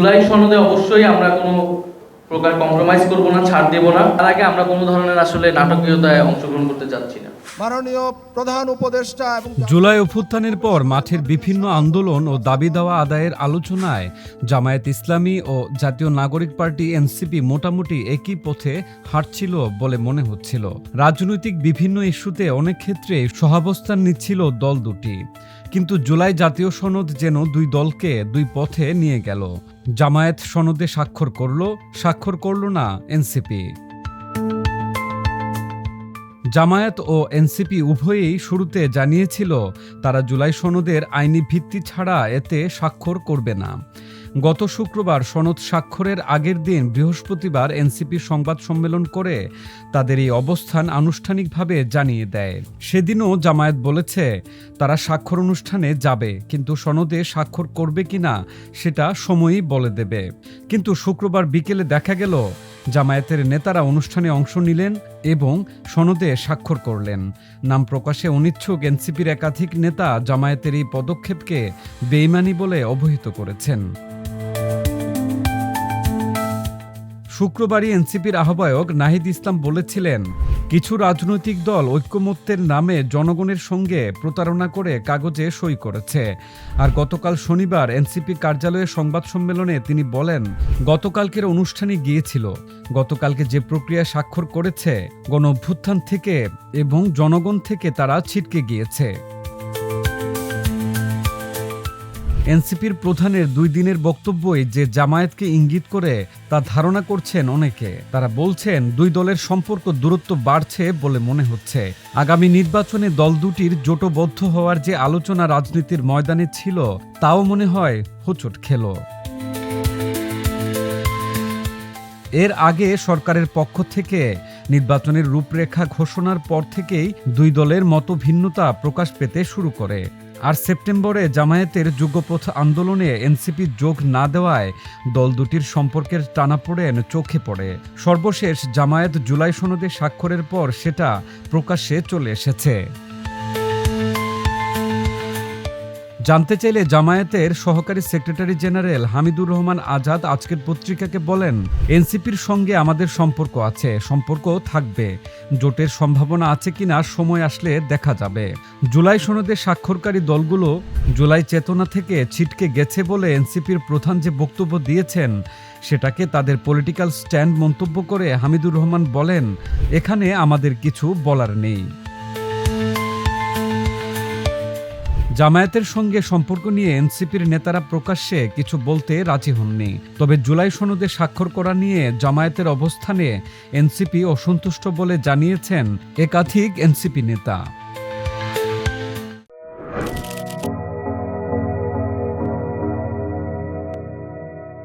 জুলাই সনদে অবশ্যই আমরা কোনো প্রকার কম্প্রোমাইজ করব না ছাড় দেব না। তার আগে আমরা কোনো ধরনের আসলে নাটকীয়তায় অংশগ্রহণ করতে যাচ্ছি না। মাননীয় প্রধান উপদেষ্টা জুলাই অভ্যুত্থানের পর মাঠের বিভিন্ন আন্দোলন ও দাবি দেওয়া আদায়ের আলোচনায় জামায়াত ইসলামী ও জাতীয় নাগরিক পার্টি এনসিপি মোটামুটি একই পথে হাঁটছিল বলে মনে হচ্ছিল। রাজনৈতিক বিভিন্ন ইস্যুতে অনেক ক্ষেত্রে সহাবস্থান নিচ্ছিল দল দুটি। কিন্তু জুলাই জাতীয় সনদ যেন দুই দলকে দুই পথে নিয়ে গেল। জামায়াত সনদে স্বাক্ষর করল স্বাক্ষর করল না এনসিপি। জামায়াত ও এনসিপি উভয়েই শুরুতে জানিয়েছিল, তারা জুলাই সনদের আইনি ভিত্তি ছাড়া এতে স্বাক্ষর করবে না। গত শুক্রবার সনদ স্বাক্ষরের আগের দিন বৃহস্পতিবার এনসিপি সংবাদ সম্মেলন করে তাদের এই অবস্থান আনুষ্ঠানিকভাবে জানিয়ে দেয়। সেদিনও জামায়াত বলেছে, তারা স্বাক্ষর অনুষ্ঠানে যাবে, কিন্তু সনদে স্বাক্ষর করবে কিনা সেটা সময়ই বলে দেবে। কিন্তু শুক্রবার বিকেলে দেখা গেল, জামায়াতের নেতারা অনুষ্ঠানে অংশ নিলেন এবং সনদে স্বাক্ষর করলেন। নাম প্রকাশে অনিচ্ছুক এনসিপির একাধিক নেতা জামায়াতের এই পদক্ষেপকে বেইমানি বলে অবহিত করেছেন। শুক্রবারই এনসিপির আহ্বায়ক নাহিদ ইসলাম বলেছিলেন, কিছু রাজনৈতিক দল ঐক্যমত্যের নামে জনগণের সঙ্গে প্রতারণা করে কাগজে সই করেছে। আর গতকাল শনিবার এনসিপি কার্যালয়ে সংবাদ সম্মেলনে তিনি বলেন, গতকালকের অনুষ্ঠানে গিয়েছিল। গতকালকে যে প্রক্রিয়া স্বাক্ষর করেছে গণ অভ্যুত্থান থেকে এবং জনগণ থেকে তারা ছিটকে গিয়েছে। এনসিপির প্রধানের দুই দিনের বক্তব্যই যে জামায়াতকে ইঙ্গিত করে তা ধারণা করছেন অনেকে। তারা বলছেন, দুই দলের সম্পর্ক দূরত্ব বাড়ছে বলে মনে হচ্ছে। আগামী নির্বাচনে দল দুটির জোটবদ্ধ হওয়ার যে আলোচনা রাজনীতির ময়দানে ছিল, তাও মনে হয় হোঁচট খেলো। এর আগে সরকারের পক্ষ থেকে নির্বাচনের রূপরেখা ঘোষণার পর থেকেই দুই দলের মতো ভিন্নতা প্রকাশ পেতে শুরু করে। আর সেপ্টেম্বরে জামায়াতের যুগপথ আন্দোলনে এনসিপি যোগ না দেওয়ায় দল দুটির সম্পর্কের টানাপোড়েন চোখে পড়ে। সর্বশেষ জামায়াত জুলাই সনদে স্বাক্ষরের পর সেটা প্রকাশ্যে চলে এসেছে। জানতে চাইলে জামায়াতের সহকারী সেক্রেটারি জেনারেল হামিদুর রহমান আজাদ আজকের পত্রিকাকে বলেন, এনসিপির সঙ্গে আমাদের সম্পর্ক আছে, সম্পর্ক থাকবে। জোটের সম্ভাবনা আছে কিনা সময় আসলে দেখা যাবে। জুলাই সনদে স্বাক্ষরকারী দলগুলো জুলাই চেতনা থেকে ছিটকে গেছে বলে এনসিপির প্রধান যে বক্তব্য দিয়েছেন, সেটাকে তাদের পলিটিক্যাল স্ট্যান্ড মন্তব্য করে হামিদুর রহমান বলেন, এখানে আমাদের কিছু বলার নেই। জামায়াতের সঙ্গে সম্পর্ক নিয়ে এনসিপির নেতারা প্রকাশ্যে কিছু বলতে রাজি হননি। তবে জুলাই সনদে স্বাক্ষর করা নিয়ে জামায়াতের অবস্থানে এনসিপি অসন্তুষ্ট বলে জানিয়েছেন একাধিক এনসিপি নেতা।